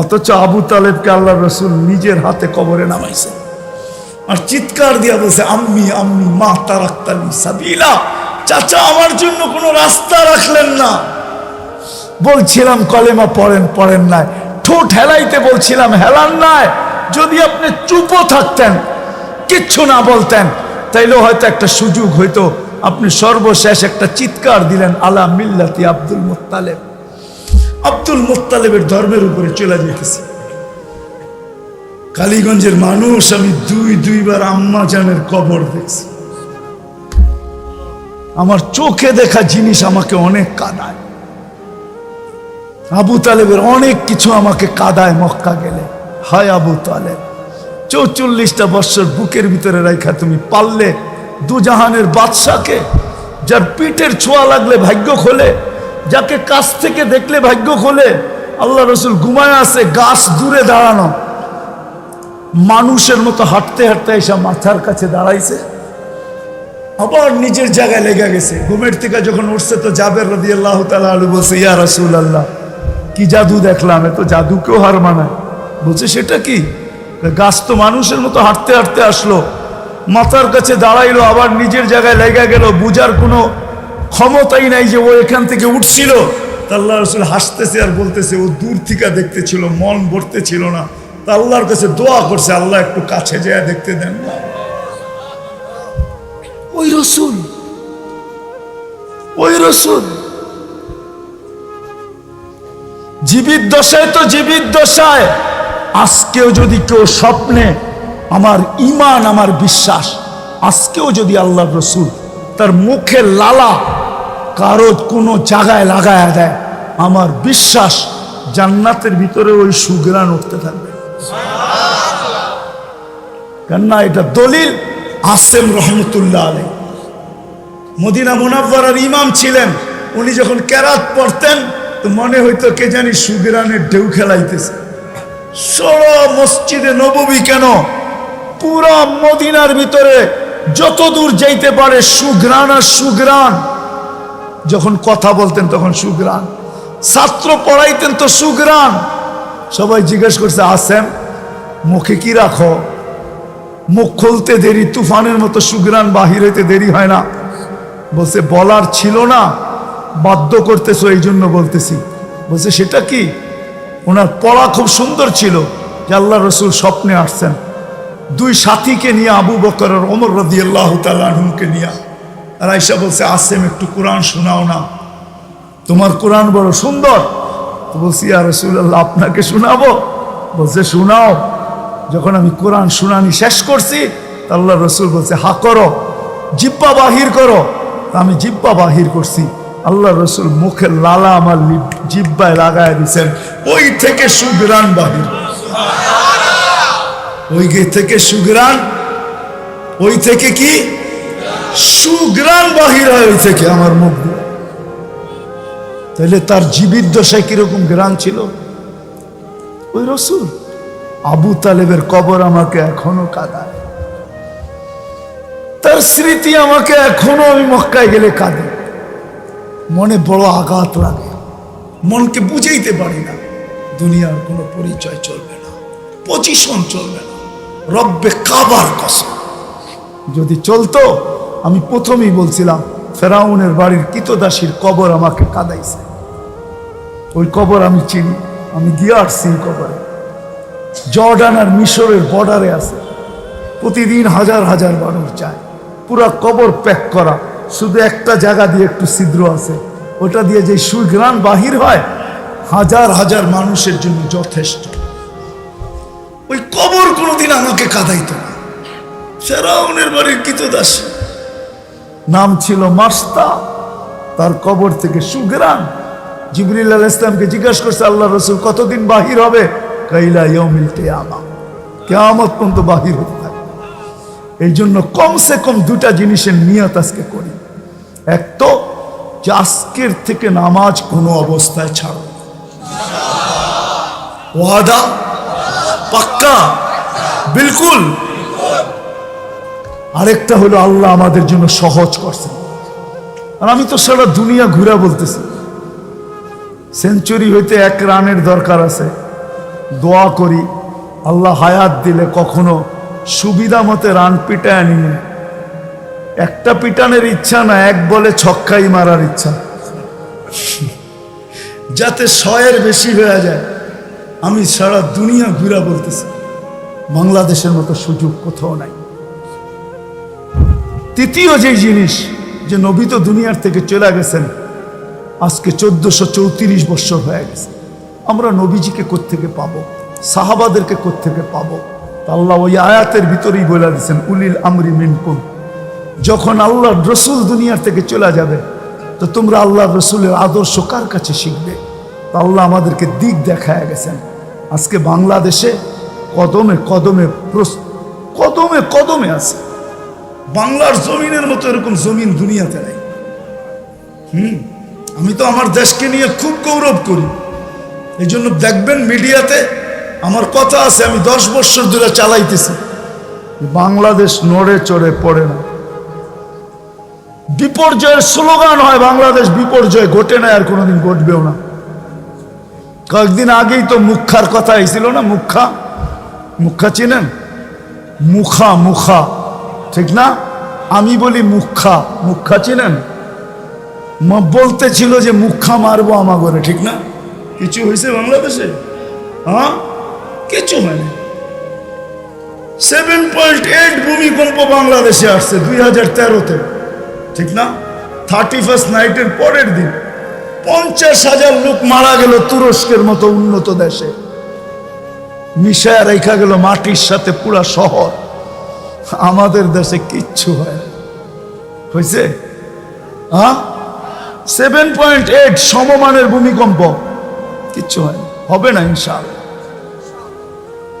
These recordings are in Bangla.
অথচ আবু তালেবকে আল্লাহ রসুল নিজের হাতে কবরে নামাইছে। আর চিৎকার দিয়া বলছে, আম্মি আম্মি, মা তারাক্তালি সাবিলা। চাচা, আমার জন্য কোনো রাস্তা রাখলেন না। বলছিলাম, কলেমা পড়েন পড়েন নাই। ঠোঁট হেলাইতে বলছিলাম, হেলান নাই। যদি আপনি চুপও থাকতেন, কিচ্ছু না বলতেন, তাইলেও হয়তো একটা সুযোগ হইতো। আপনি সর্বশেষ একটা চিৎকার দিলেন, আলা মিল্লাতি আব্দুল মুত্তালেব। আব্দুল মুত্তালেবের ধর্মের উপরে চলে যেতেছে। কালীগঞ্জের মানুষ আমি দুই, দুইবার আম্মা জানের কবর দেখছি। আমার চোখে দেখা জিনিস আমাকে অনেক কাঁদায়। আবু তালেবের অনেক কিছু আমাকে কাদায় মক্কা গেলে। হায় আবু তালেব, চৌচল্লিশটা বৎসর বুকের ভিতরে রাখা তুমি পারলে দুজাহানের বাদশাকে, যার পিঠের ছোঁয়া লাগলে ভাগ্য খোলে যাকে কাছ থেকে দেখলে ভাগ্য খোলে, আল্লাহ রসুল ঘুমায় আছে, গাছ দূরে দাঁড়ানো। মানুষের মতো হাঁটতে হাঁটতে এসে মাথার কাছে দাঁড়াইছে। আবার নিজের জায়গায় লেগে গেছে। ঘুমের থেকে যখন উঠছে তো জাবের রদি আল্লাহ তালা আলু বলছে, ইয়া রাসুল আল্লাহ কি জাদু দেখলাম, এত জাদুকেও হার মানায়। বলছে, সেটা কি? গাছ তো মানুষের মতো হাঁটতে হাঁটতে আসলো। মাথার কাছে দাঁড়াইলো, আবার নিজের জায়গায় লেগে গেল। বুঝার কোনো ক্ষমতাই নাই যে ও এখান থেকে উঠছিল। তা আল্লাহ রসুল হাসতেছে আর বলতেছে ও দূর থেকে দেখতেছিল মন ভরতে ছিল না। তা আল্লাহর কাছে দোয়া করছে আল্লাহ একটু কাছে যায় দেখতে দেন। না ওই রসুল। ওই রসুল। জীবিত দশায় তো জীবিত দশায়। আজকেও যদি কেউ স্বপ্নে আমার ইমান আমার বিশ্বাস আজকেও যদি আল্লাহ রসুল তার মুখে লালা কারও কোনো জায়গায় লাগায় দেয়। আমার বিশ্বাস জান্নাতের ভিতরে ওই সুগ্রাণ উঠতে থাকবে। কেননা এটা দলিল আসেম রহমতুল্লাহ আলাই মদিনা মুনাব্বরার ইমাম ছিলেন। উনি যখন কেরাত পড়তেন, তো মনে হইতো কে জানি সুগিরানের ঢেউ খেলাইতেছে। ষোলো মসজিদে নববী কেন? পুরা মদিনার ভিতরে যত দূর যাইতে পারে সুগ্রাণ আর সুগ্রাণ। যখন কথা বলতেন তখন সুগ্রাণ। ছাত্র পড়াইতেন তো সুগ্রাণ। সবাই জিজ্ঞেস করছে আসেন মুখে কি রাখো? মুখ খুলতে দেরি, তুফানের মতো সুগ্রাণ বাহির হইতে দেরি হয় না। বলছে, বলার ছিল না, বাধ্য করতেছো এই জন্য বলতেছি। বলছে, সেটা কি? ওনার পড়া খুব সুন্দর ছিল, যে আল্লাহ রসুল স্বপ্নে আসছেন। দুই সাথীকে নিয়ে আবু বকর ওমর রদি আল্লাহ তালুমকে নিয়ে আর আইসা বলছে, আসেম, একটু কোরআন শোনাও না। তোমার কোরআন বড় সুন্দর। বলছি আর রসুল্লাহ আপনাকে শোনাবো? বলছে, শোনাও। যখন আমি কোরআন শুনানি শেষ করছি আল্লাহ রসুল বলছে, হা করো জিব্বা বাহির করো। আমি জিব্বা বাহির করছি। আল্লাহ রসুল মুখে লালা আমার জিব্বায় লাগায় দিচ্ছেন ওই থেকে সুগ্রান বাহির। ওই থেকে সুগ্রান ওই থেকে কি? সুগ্রান বাহির হয় ওই থেকে আমার মুখ তাহলে তার জীবিত দশায় কীরকম গ্রান ছিল? ওই রসুল, আবু তালেবের কবর আমাকে এখনও কাঁদায়। তার স্মৃতি আমাকে এখনও আমি মক্কায় গেলে কাঁদে। মনে বড় আঘাত লাগে। মনকে বুঝাইতে পারি না। দুনিয়ার কোনো পরিচয় চলবে না। পজিশন চলবে না। রব্বে কাবার কসম। যদি চলতো, আমি প্রথমেই বলছিলাম, ফেরাউনের বাড়ির কিতদাসীর কবর আমাকে কাদাইছে। ওই কবর আমি চিনি, আমি গিয়ে আসছি কবরে। জর্ডান আর মিশরের বর্ডারে আছে। প্রতিদিন হাজার হাজার মানুষ যায়। পুরা কবর প্যাক করা। শুধু একটা জায়গা দিয়ে একটু ছিদ্র আছে। ওটা দিয়ে যে সুগ্রাণ বাহির হয়, হাজার হাজার মানুষের জন্য যথেষ্ট। ওই কবর কোনোদিন আমাকে কাঁদাইতো না। ফেরাউনের বাড়ির কিতদাস নাম ছিল মাস্তা, তার কবর থেকে সুগ্রাণ জিবরিল আল ইসলামকে জিজ্ঞাসা করছে আল্লাহ রসুল কতদিন বাহির হবে? কাইলা ইয়মিল কেয়ামা, কেয়ামত পর্যন্ত বাহির হতে থাকে এই জন্য কমসে কম দুটা জিনিসের নিয়ত আজকে করি। এক তো, যে আজকের থেকে নামাজ কোনো অবস্থায় ছাড়ো। ওয়াদা পাক্কা। বিলকুল। আরেকটা হলো আল্লাহ আমাদের জন্য সহজ করছেন। আর আমি তো সারা দুনিয়া ঘুরে বলতেছি, সেঞ্চুরি হইতে এক রানের দরকার আছে। দোয়া করি, আল্লাহ হায়াত দিলে কখনো সুবিধা মতে রান পিটায় নিয়ে একটা পিটানের ইচ্ছা না, এক বলে ছক্কাই মারার ইচ্ছা। যাতে শয়ের বেশি হয়ে যায়, আমি সারা দুনিয়া ঘুরা বলতেছি। বাংলাদেশের মতো সুযোগ কোথাও নাই। তৃতীয় যে জিনিস, যে নবী তো দুনিয়ার থেকে চলে গেছেন, আজকে চোদ্দশো চৌত্রিশ বছর হয়ে গেছে। আমরা নবীজিকে কোত্থেকে পাবো? সাহাবাদেরকে কোত্থেকে পাবো? আল্লাহ ওই আয়াতের ভিতরেই বলে দিয়েছেন, উলিল আমরি মিনকুম। যখন আল্লাহ রসুল দুনিয়ার থেকে চলে যাবে, তো তোমরা আল্লাহ রসুলের আদর্শ কার কাছে শিখবে? তা আল্লাহ আমাদেরকে দিক দেখায় গেছেন। আজকে বাংলাদেশে কদমে কদমে কদমে কদমে আছে। বাংলার জমিনের মতো এরকম জমিন দুনিয়াতে নাই। হুম? আমি তো আমার দেশকে নিয়ে খুব গৌরব করি। এই জন্য দেখবেন মিডিয়াতে আমার কথা আছে, আমি দশ বছর ধরে চালাইতেছি। বাংলাদেশ নড়ে চড়ে পড়ে না। বিপর্যয়ের স্লোগান হয়, বাংলাদেশ বিপর্যয় ঘটে না, আর কোনোদিন ঘটবেও না। কয়েকদিন আগেই তো মুখার কথা আইছিল না, মুখা? মুখা চিনেন? মুখা মুখা। ঠিক না? আমি বলি মুখা মুখা চিনেন? ম- বলতেছিল যে মুখা মারবো আমাগরে, ঠিক না? কিছু হয়েছে বাংলাদেশে? হ্যাঁ? কিছু হয়নি সেভেন পয়েন্ট এইট ভূমিকম্প বাংলাদেশে আসছে দুই হাজার তেরোতে, ঠিক না? থার্টি ফার্স্ট নাইটের পরের দিন পঞ্চাশ হাজার লোক মারা গেল তুরস্কের মতো উন্নত দেশে। মিশায় রেখা গেল মাটির সাথে পুরা শহর। আমাদের দেশে কিচ্ছু হয় হয়েছে হ্যাঁ? সেভেন পয়েন্ট এইট সমমানের ভূমিকম্প কিচ্ছু হয় হবে না ইনশাআল্লাহ।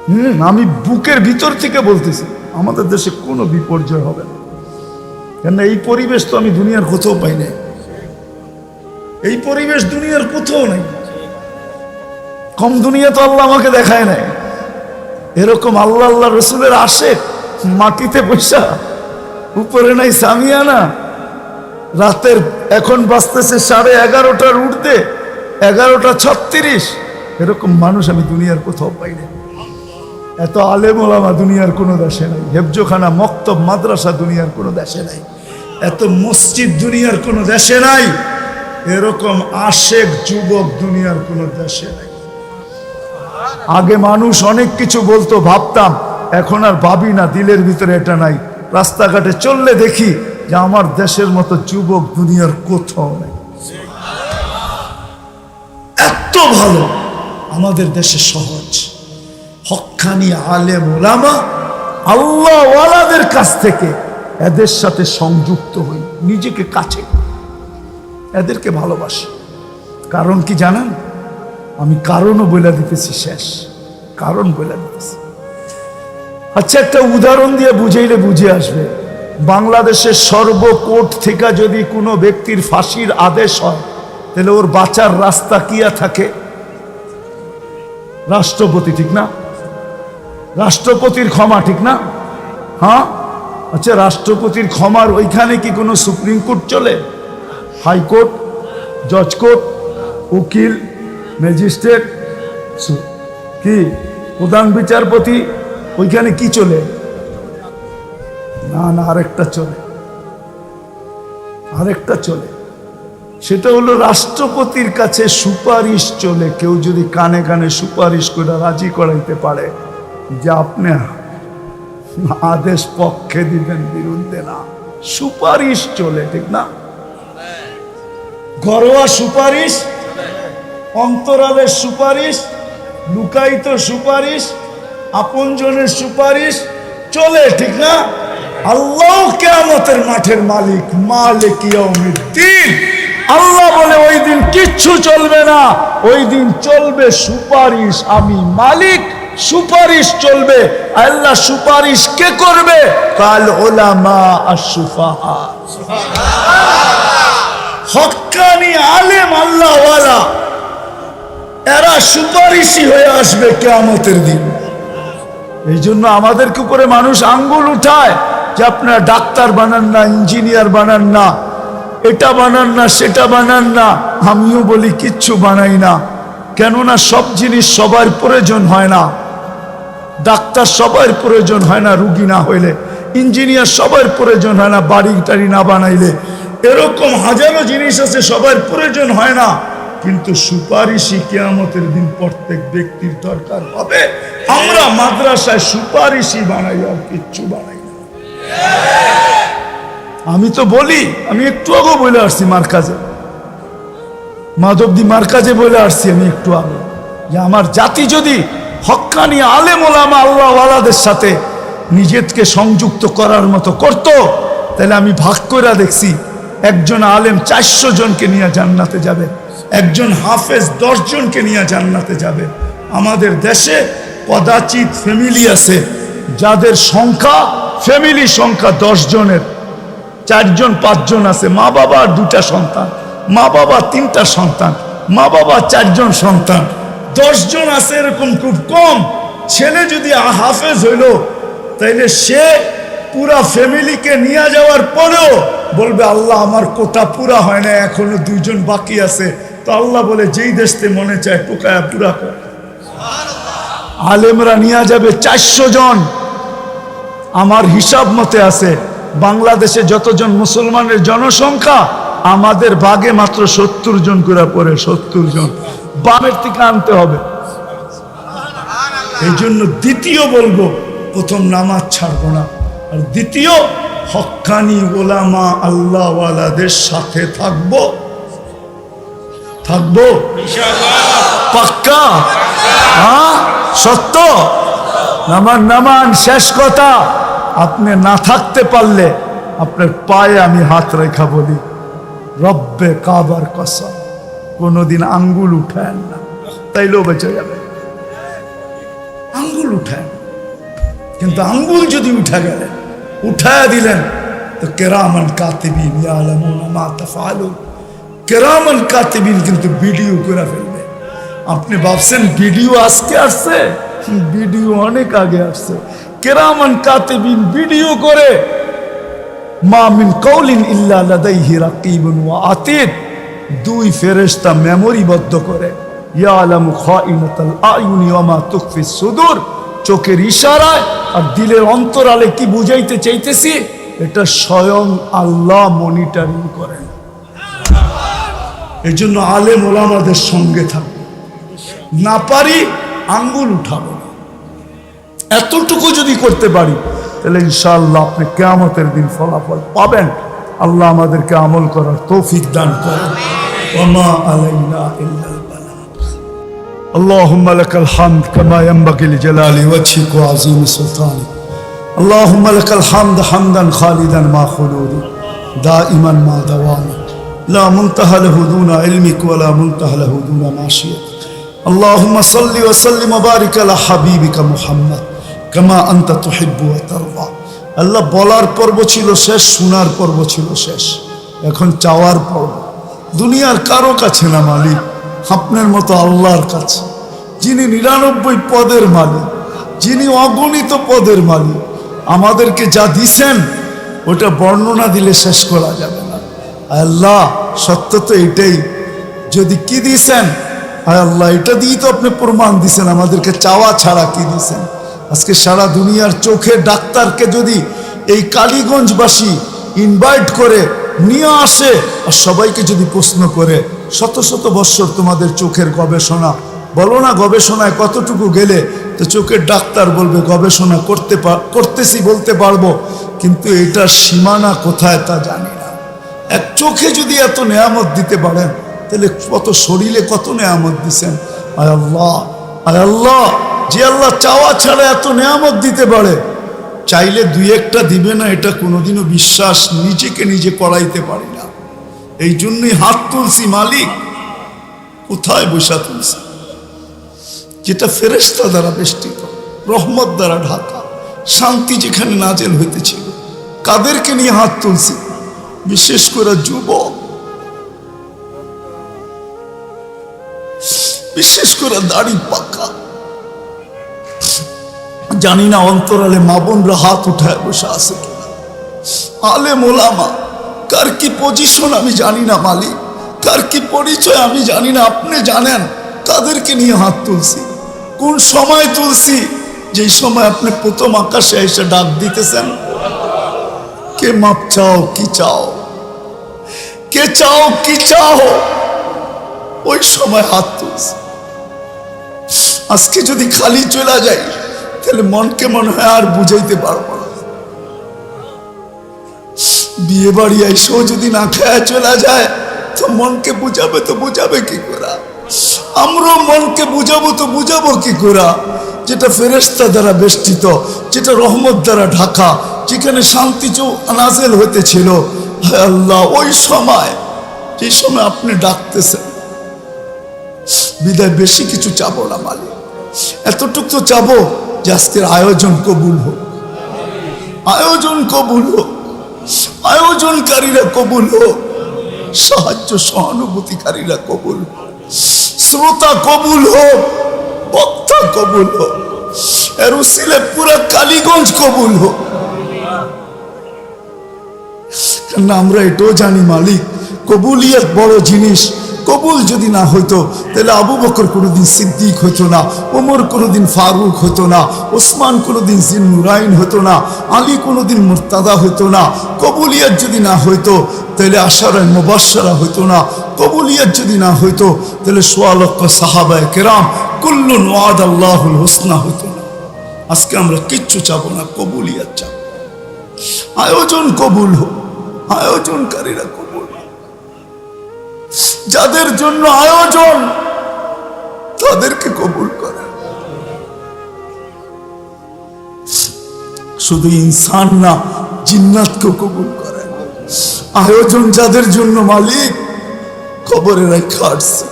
হুম, আমি বুকের ভিতর থেকে বলতেছি, আমাদের দেশে কোনো বিপর্যয় হবে না। কেন এই পরিবেশ তো আমি দুনিয়ার কোথাও পাই নাই। এই পরিবেশ দুনিয়ার কোথাও নাই। কম দুনিয়া তো আল্লাহ আমাকে দেখায় নাই। এরকম আল্লাহ আল্লাহ রসুলের আসে মাটিতে পয়সা উপরে নাই সামিয়ানা। রাতের এখন বাঁচতেছে সাড়ে এগারোটার উঠতে এগারোটা ছত্রিশ। এরকম মানুষ আমি দুনিয়ার কোথাও পাই না এত আলেম ওলামা দুনিয়ার কোনো দেশে নাই। হেফজোখানা, মক্তব, মাদ্রাসা দুনিয়ার কোনো দেশে নাই। এত মসজিদ দুনিয়ার কোনো দেশে নাই। এরকম আশেক যুবক দুনিয়ার কোনো দেশে নাই। আগে মানুষ অনেক কিছু বলতো, ভাবতাম এখন আর ভাবি না, দিলের ভিতরে এটা নাই। রাস্তাঘাটে চললে দেখি যে আমার দেশের মতো যুবক দুনিয়ার কোথাও নেই। এত ভালো আমাদের দেশে সহজ। হক্কানি আলেম ওলামা আল্লাহ ওয়ালাদের কাছ থেকে এদের সাথে সংযুক্ত হই, নিজেকে কাছে। এদেরকে ভালোবাসি। কারণ কি জানেন? আমি কারণও বলে দিতেছি শেষ। কারণ বলে দিতেছি। আচ্ছা একটা উদাহরণ দিয়ে বুঝাইলে বুঝে আসবে। বাংলাদেশের সর্বকোর্ট থেকে যদি কোনো ব্যক্তির ফাঁসির আদেশ হয়, তাহলে ওর বাঁচার রাস্তা কিয়া থাকে? রাষ্ট্রপতি ঠিক না? রাষ্ট্রপতির ক্ষমা ঠিক না? হ্যাঁ? আচ্ছা রাষ্ট্রপতির ক্ষমার ওইখানে কি কোনো সুপ্রিম কোর্ট চলে? হাইকোর্ট, জজ কোর্ট, উকিল, ম্যাজিস্ট্রেট কি? প্রধান বিচারপতি ওইখানে কি চলে? না না, আরেকটা চলে। আরেকটা চলে। সেটা হলো রাষ্ট্রপতির কাছে সুপারিশ চলে। কেউ যদি কানে কানে সুপারিশ করে রাজি করাইতে পারে, যে আপনি আদেশ পক্ষে দিবেন, বিরুদ্ধে না। সুপারিশ চলে, ঠিক না? ঘরোয়া সুপারিশ অন্তরালের সুপারিশ, লুকায়িত সুপারিশ আপনজনের সুপারিশ চলে, ঠিক না? আল্লাহ কেয়ামতের মাঠের মালিক মালিক আল্লাহ বলে, ওই দিন কিচ্ছু চলবে না, ওই দিন চলবে সুপারিশ, আমি মালিক, সুপারিশ চলবে। আল্লাহ সুপারিশ কে করবে? কাল ওলামা আশুফাহা হক্কানি আলেম আল্লাহওয়ালা, এরা সুপারিশই হয়ে আসবে কেয়ামতের দিন। এই জন্য আমাদেরকে করে মানুষ আঙ্গুল উঠায় যে আপনার ডাক্তার বানান না, ইঞ্জিনিয়ার বানান না, এটা বানান না, সেটা বানান না, আমিও বলি কিচ্ছু বানাই না। কেননা সব জিনিস সবার প্রয়োজন হয় না। ডাক্তার সবার প্রয়োজন হয় না, রুগী না হইলে। ইঞ্জিনিয়ার সবার প্রয়োজন হয় না, বাড়ি টাড়ি না বানাইলে। এরকম হাজারো জিনিস আছে, সবার প্রয়োজন হয় না। কিন্তু সুপারিশই কেয়ামতের দিন প্রত্যেক ব্যক্তির দরকার হবে। আমরা মাদ্রাসায় সুপারিশই বানাই, আর কিচ্ছু বানাই না। আমি তো বলি, আমি একটু আগে বলে আসছি মার কাজে মাধবদি মার কাজে বলে আসছি আমি একটু আগে যে আমার জাতি যদি হক্কানি আলেম ওলামা আল্লাহওয়ালাদের সাথে নিজেকে সংযুক্ত করার মতো করত, তাহলে আমি ভাগ করে দেখছি, একজন আলেম চারশো জনকে নিয়ে জান্নাতে যাবে। একজন হাফেজ দশ জনকে নিয়ে জান্নাতে যাবে। আমাদের দেশে কদাচিৎ ফ্যামিলি আছে, যাদের সংখ্যা ফ্যামিলি সংখ্যা দশ জনের চারজন, পাঁচজন আছে, মা বাবা দুটা সন্তান, মা বাবা তিনটা সন্তান, মা বাবা চারজন সন্তান। দশজন আছে এরকম খুব কম। ছেলে যদি হাফেজ হইল, তাইলে সে পুরা ফ্যামিলিকে নিয়ে যাওয়ার পরেও বলবে, আল্লাহ, আমার কোটা পুরা হয় না, এখনও দুইজন বাকি আছে। তো আল্লাহ বলে, যেই দেশতে মনে চায় টোকায়া পুরা কর। আলেমরা নিয়ে যাবে চারশো জন। আমার হিসাব মতে আছে, বাংলাদেশে যতজন মুসলমানের জনসংখ্যা, আমাদের বাগে মাত্র সত্তর জন করে পড়ে, সত্তর জন। বামের থেকে আনতে হবে। এই জন্য দ্বিতীয় বলব, প্রথম নামাজ ছাড়বো না। আর দ্বিতীয় হক্কানি ওলামা আল্লাহওয়ালাদের সাথে থাকব। থাকব? পাক্কা? হ্যাঁ? সত্য? নামান নামান, শেষ কথা। আপনি না থাকতে পারলে আপনার পায়ে আমি হাত রেখা বলি, রব্বে কাবার কসম, কোনোদিন আঙ্গুল উঠায় না। তাইলেও বেঁচে যাবে। আঙ্গুল উঠায় কিন্তু আঙ্গুল যদি উঠা গেলেন, উঠায় দিলেন, তো কেরামান কাতিবিন ইয়ালামুনা মা তাফআলুন কেরামান কাতিবিন কিন্তু ভিডিও করে ফেলবে। আপনি ভাবছেন, ভিডিও আজকে আসছে? ভিডিও অনেক আগে আসছে। কেরামান কাতিবিন ভিডিও করে, মা মিন কৌলিন দুই ফেরেশতা করে সুদূর। চোখের ইশারায় আর দিলের অন্তরালে কি বুঝাইতে চাইতেছি? এটা স্বয়ং আল্লাহ মনিটরিং করেন। এই জন্য আলেম ওলামাদের সঙ্গে থাকবো না পারি আঙ্গুল উঠাবো না এতটুকু যদি করতে পারি তাহলে ইনশাআল্লাহ আপনি কেয়ামতের দিন ফলাফল পাবেন আল্লাহ আমাদেরকে আমল করার তৌফিক দান করেন ওমা আলাইনা ইল্লাল বালাগ اللهم لك الحمد كما ينبغي لجلال وجهك وعظيم سلطانك اللهم لك الحمد حمدا خالدا ما خلود دائما ما دوامك لا منتهى له دون علمك ولا منتهى له دون معصيتك اللهم صل وسلم وبارك على حبيبك محمد كما أنت تحب وترضى আল্লাহ বলার পর্ব ছিল শেষ শোনার পর্ব ছিল শেষ এখন চাওয়ার পর্ব দুনিয়ার কারো কাছে না মালিক আপনার মতো আল্লাহর কাছে যিনি নিরানব্বই পদের মালিক যিনি অগণিত পদের মালিক আমাদেরকে যা দিছেন ওটা বর্ণনা দিলে শেষ করা যাবে না আল্লাহ, সত্য তো এটাই। যদি কি আয় আল্লাহ, এটা দিয়েই তো আপনি প্রমাণ দিছেন আমাদেরকে চাওয়া ছাড়া কি দিছেন আজকে সারা দুনিয়ার চোখে ডাক্তারকে যদি এই কালীগঞ্জবাসী ইনভাইট করে নিয়ে আসে, আর সবাইকে যদি প্রশ্ন করে, শত শত বৎসর তোমাদের চোখের গবেষণা। বলো না গবেষণায় কতটুকু গেলে, তো চোখের ডাক্তার বলবে, গবেষণা করতে করতেছি বলতে পারব। কিন্তু এটার সীমানা কোথায় তা জানি না। এক চোখে যদি এত নেয়ামত দিতে পারেন, তাহলে কত শরীরে কত নেয়ামত দিছেন? আয় আল্লাহ আয় আল্লাহ, যে আল্লাহ চাওয়া ছাড়া এত নেয়ামত দিতে পারে, চাইলে দুই একটা দিবে না, এটা কোনোদিনও বিশ্বাস নিজেকে নিজে করাইতে পারি না। এই জন্যই হাত তুলছি মালিক, কোথায় বৈশা তুলছি? যেটা ফেরেস্তা দ্বারা বেষ্টিত, রহমত দ্বারা ঢাকা, শান্তি যেখানে নাজেল হইতেছিল, কাদেরকে নিয়ে হাত তুলছি? বিশেষ করে যুবক। বিশেষ করে দাড়ি পাকা। জানি না অন্তরালে মা বোনরা হাত উঠায় বসে আছে কিনা। আলে মোলামা, কার কি পজিশন আমি জানি না মালিক। কার কি পরিচয় আমি জানি না। আপনি জানেন, তাদেরকে নিয়ে হাত তুলছি। কোন সময় তুলছি? যেই সময় আপনি প্রথম আকাশে এসে ডাক দিতেছেন কে মাপ চাও, কি চাও? কে চাও, কি চাও? ওই সময় হাত তুলছি। আজকে যদি খালি চলে যাই তাহলে মনকে মনে হয় আর বুঝাইতে পারব না। বিয়ে বাড়ি এসেও যদি না খায়া চলে যায়, তো মনকে বুঝাবে, তো বুঝাবে কি করা? আমরাও মনকে বুঝাবো তো বুঝাবো কি করা? যেটা ফেরেস্তা দ্বারা বেষ্টিত, যেটা রহমত দ্বারা ঢাকা, যেখানে শান্তি চৌ নাজেল হইতেছিল। হায় আল্লাহ, ওই সময়, যে সময় আপনি ডাকতেছেন, বিদায় বেশি কিছু চাবো না মালিক। এতটুকু তো চাবো যে আজকের আয়োজন কবুল হোক। আয়োজন কবুল হোক। আয়োজনকারীরা কবুল হোক। সাহায্য সহানুভূতিকারীরা কবুল হোক। শ্রোতা কবুল হোক, বক্তা কবুল হোক এর উসিলে পুরা কালীগঞ্জ কবুল হোক। আমরা এটাও জানি, মালিক, কবুলিয়ত বড় জিনিস। কবুল যদি না হইতো, তাহলে আবু বকর কোনোদিন সিদ্দিক হতো না, ওমর কোনোদিন ফারুক হতো না, ওসমান কোনোদিন নুরাইন হতো না, আলী কোনোদিন মুর্তাদা হতো না। কবুলিয়ত যদি না হইতো, তাহলে আশারায় মুবাসারা হইতো না। কবুলিয়ত যদি না হইতো, তাহলে সোয়া লক্ষ সাহাবায় কেরাম কুল্লুন ওয়াদ আল্লাহুল হোসনা হতো না। আজকে আমরা কিচ্ছু চাবো না কবুলিয়ত চাবো। আয়োজন কবুল হোক, আয়োজনকারীরা কবুল যাদের জন্য আয়োজন, তাদেরকে কবুল করে। শুধু ইনসান না জিন্নাতকে কবুল করে। আয়োজন যাদের জন্য মালিক খবরে রেখা আসছে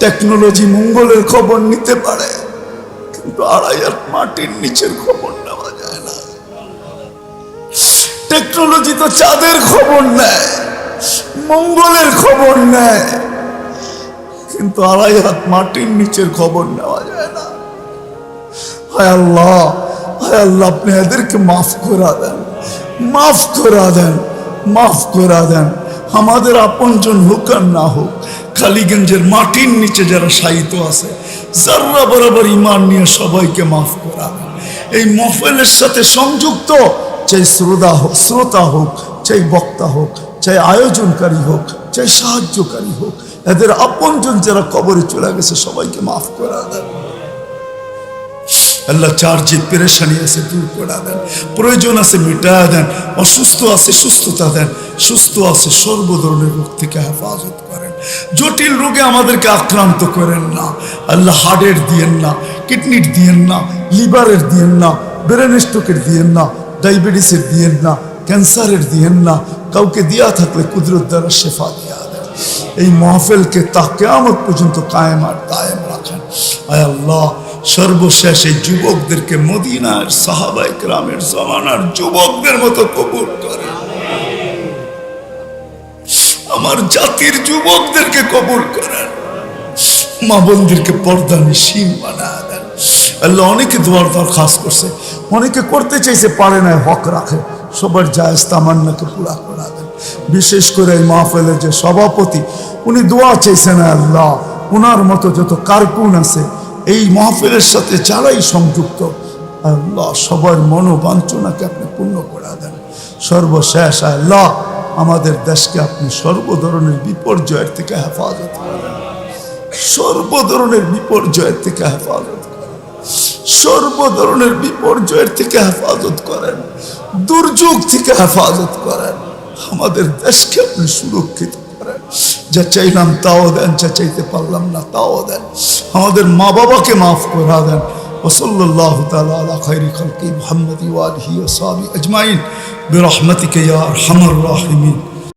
টেকনোলজি মঙ্গলের খবর নিতে পারে, কিন্তু আড়াই হাত মাটির নিচের খবর নেওয়া যায় না। টেকনোলজি তো চাঁদের খবর নেয়, মঙ্গলের খবর নেয়, কিন্তু আড়াই হাত মাটির নিচের খবর নেওয়া যায় না। হায় আল্লাহ হায় আল্লাহ, আপনি এদেরকে মাফ করা দেন, মাফ করা দেন, মাফ করা দেন। আমাদের আপনজন হোক আর না হোক, কালীগঞ্জের মাটির নিচে যারা সাহিত্য আছে যারা বরাবর ইমান নিয়ে সবাইকে মাফ করা। এই মফেলের সাথে সংযুক্ত, চাই শ্রোতা হোক শ্রোতা হোক, চাই বক্তা হোক, চাই আয়োজনকারী হোক, চাই সাহায্যকারী হোক, এদের আপনজন যারা কবরে চলে গেছে সবাইকে মাফ করা। দেন আল্লাহ চার যে পেরেশানি আছে, দূর করে দেন। প্রয়োজন আছে মিটা দেন, অসুস্থ আছে সুস্থতা দেন, সুস্থ আছে সর্ব ধরনের রোগ থেকে হেফাজত করেন। জটিল রোগে আমাদেরকে আক্রান্ত করেন না। আল্লাহ হার্টের দিয়েন না কিডনির দিয়েন না লিভারের দিয়েন না ব্রেন স্ট্রোকের দিয়েন না ডায়াবেটিসের দিয়েন না ক্যান্সারের দিয়েন না, কাউকে দিয়া থাকলে কুদরত দ্বারা শেফা দিয়া দেন। এই মহফেলকে তা কেয়ামত পর্যন্ত কায়েম আর দায়েম রাখেন। আয় আল্লাহ সর্বশেষ যুবকদেরকে মদিনার সাহাবাই গ্রামের জমানার যুবকদের মতো কবুল করেন আমার জাতির যুবকদেরকে কবুল করেন। মা বোনদেরকে পর্দা নিশীন বানা দেন। আল্লাহ অনেকে দোয়ার দরখাস্ত করছে। অনেকে করতে চাইছে, পারে না হক রাখে। সবার জায়েজ তামান্নাকে পুরা করা দেন। বিশেষ করে এই মাহফেলের যে সভাপতি, উনি দোয়া চাইছেন, আল্লাহ ওনার মতো যত কার্কুন আছে এই মাহফিলের সাথে যারাই সংযুক্ত, আল্লাহ সবার মনোবাঞ্ছনাকে আপনি পূর্ণ করে দেন। সর্বশেষ আল্লাহ আমাদের দেশকে আপনি সর্ব ধরনের বিপর্যয়ের থেকে হেফাজত করেন। সর্ব ধরনের বিপর্যয়ের থেকে হেফাজত করেন। সর্ব ধরনের বিপর্যয়ের থেকে হেফাজত করেন। দুর্যোগ থেকে হেফাজত করেন। আমাদের দেশকে আপনি সুরক্ষিত করেন। যা চাইলাম তাও দেন যা চাইতে পারলাম না তাও দেন আমাদের মা বাবাকে মাফ করা দেন وصلى الله تعالى على خير خلق محمد وآله وصحبه أجمعين برحمتك يا أرحم الراحمين